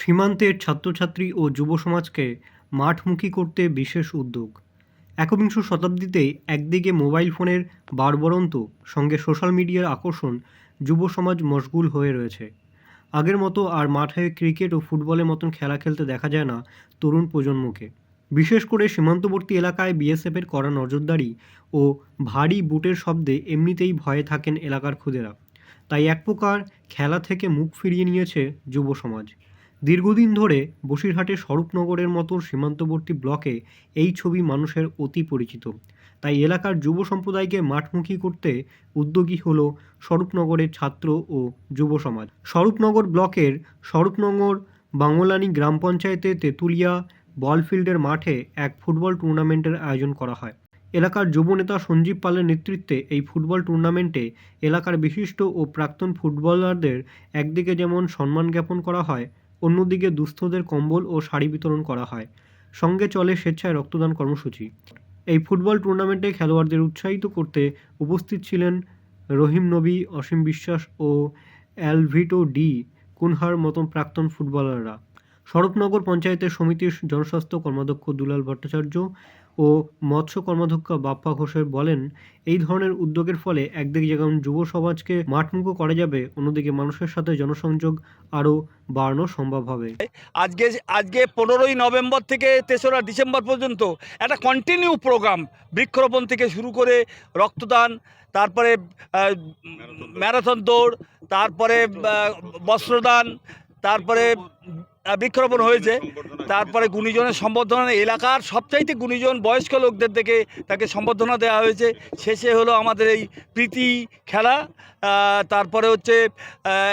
সীমান্তের ছাত্রছাত্রী ও যুব সমাজকে মাঠমুখী করতে বিশেষ উদ্যোগ। একবিংশ শতাব্দীতে একদিকে মোবাইল ফোনের বারবরন্ত, সঙ্গে সোশ্যাল মিডিয়ার আকর্ষণ যুব সমাজ মশগুল হয়ে রয়েছে। আগের মতো আর মাঠে ক্রিকেট ও ফুটবলের মতন খেলা খেলতে দেখা যায় না তরুণ প্রজন্মকে। বিশেষ করে সীমান্তবর্তী এলাকায় বিএসএফের কড়া নজরদারি ও ভারী বুটের শব্দে এমনিতেই ভয়ে থাকেন এলাকার খুদেরা তাই এক প্রকার খেলা থেকে মুখ ফিরিয়ে নিয়েছে যুব সমাজ। দীর্ঘদিন ধরে বসিরহাটে স্বরূপনগরের মতো সীমান্তবর্তী ব্লকে এই ছবি মানুষের অতি পরিচিত। তাই এলাকার যুব সম্প্রদায়কে মাঠমুখী করতে উদ্যোগী হল স্বরূপনগরের ছাত্র ও যুব সমাজ। স্বরূপনগর ব্লকের স্বরূপনগর বাংলানি গ্রাম পঞ্চায়েতে তেঁতুলিয়া বলফিল্ডের মাঠে এক ফুটবল টুর্নামেন্টের আয়োজন করা হয়। এলাকার যুব নেতা সঞ্জীব পালের নেতৃত্বে এই ফুটবল টুর্নামেন্টে এলাকার বিশিষ্ট ও প্রাক্তন ফুটবলারদের একদিকে যেমন সম্মান জ্ঞাপন করা হয় অন্যদিকে দুস্থদের কম্বল ও শাড়ি বিতরণ করা হয়। সঙ্গে চলে স্বেচ্ছায় রক্তদান কর্মসূচি। এই ফুটবল টুর্নামেন্টে খেলোয়াড়দের উৎসাহিত করতে উপস্থিত ছিলেন রহিম নবী, অসীম বিশ্বাস ও অ্যালভিটো ডি, কুনহার মতন প্রাক্তন ফুটবলাররা। স্বরূপনগর পঞ্চায়েতের সমিতির জনস্বাস্থ্য কর্মাধ্যক্ষ দুলাল ভট্টাচার্য ও মৎস্য কর্মাধ্যক্ষ বাপ্পা ঘোষের বলেন এই ধরনের উদ্যোগের ফলে একদিকে যেমন যুব সমাজকে মাঠমুখো করা যাবে অন্যদিকে মানুষের সাথে জনসংযোগ আরও বাড়ানো সম্ভব হবে। আজকে আজকে পনেরোই নভেম্বর থেকে তেসরা ডিসেম্বর পর্যন্ত একটা কন্টিনিউ প্রোগ্রাম বৃক্ষরোপণ থেকে শুরু করে রক্তদান তারপরে ম্যারাথন দৌড়। তারপরে বস্ত্রদান তারপরে বৃক্ষরোপণ হয়েছে। তারপরে গুণীজনের সম্বর্ধনা এলাকার সবচাইতে গুণীজন বয়স্ক লোকদের থেকে তাকে সম্বর্ধনা দেওয়া হয়েছে। শেষে হলো আমাদের এই প্রীতি খেলা। তারপরে হচ্ছে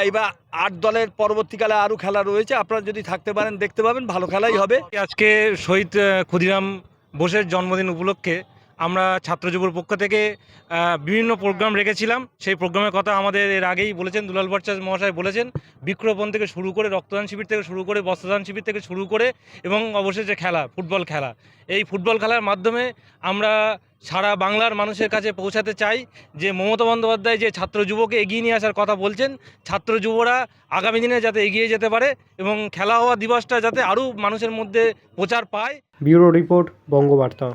এবার আট দলের পরবর্তীকালে আরও খেলা রয়েছে। আপনারা যদি থাকতে পারেন দেখতে পাবেন ভালো খেলাই হবে। আজকে শহীদ ক্ষুদিরাম বোসের জন্মদিন উপলক্ষে আমরা ছাত্র যুবর পক্ষ থেকে বিভিন্ন প্রোগ্রাম রেখেছিলাম। সেই প্রোগ্রামের কথা আমাদের এর আগেই বলেছেন দুলাল ভট্টাচার্য মহাশয় বলেছেন। বৃক্ষরোপণ থেকে শুরু করে, রক্তদান শিবির থেকে শুরু করে, বস্ত্রদান শিবির থেকে শুরু করে এবং অবশেষে খেলা, ফুটবল খেলা। এই ফুটবল খেলার মাধ্যমে আমরা সারা বাংলার মানুষের কাছে পৌঁছাতে চাই যে মমতা বন্দ্যোপাধ্যায় যে ছাত্র যুবকে এগিয়ে নিয়ে আসার কথা বলছেন ছাত্র যুবরা আগামী দিনে যাতে এগিয়ে যেতে পারে এবং খেলা হওয়া দিবসটা যাতে আরও মানুষের মধ্যে প্রচার পায়। Bureau report Bangabarta.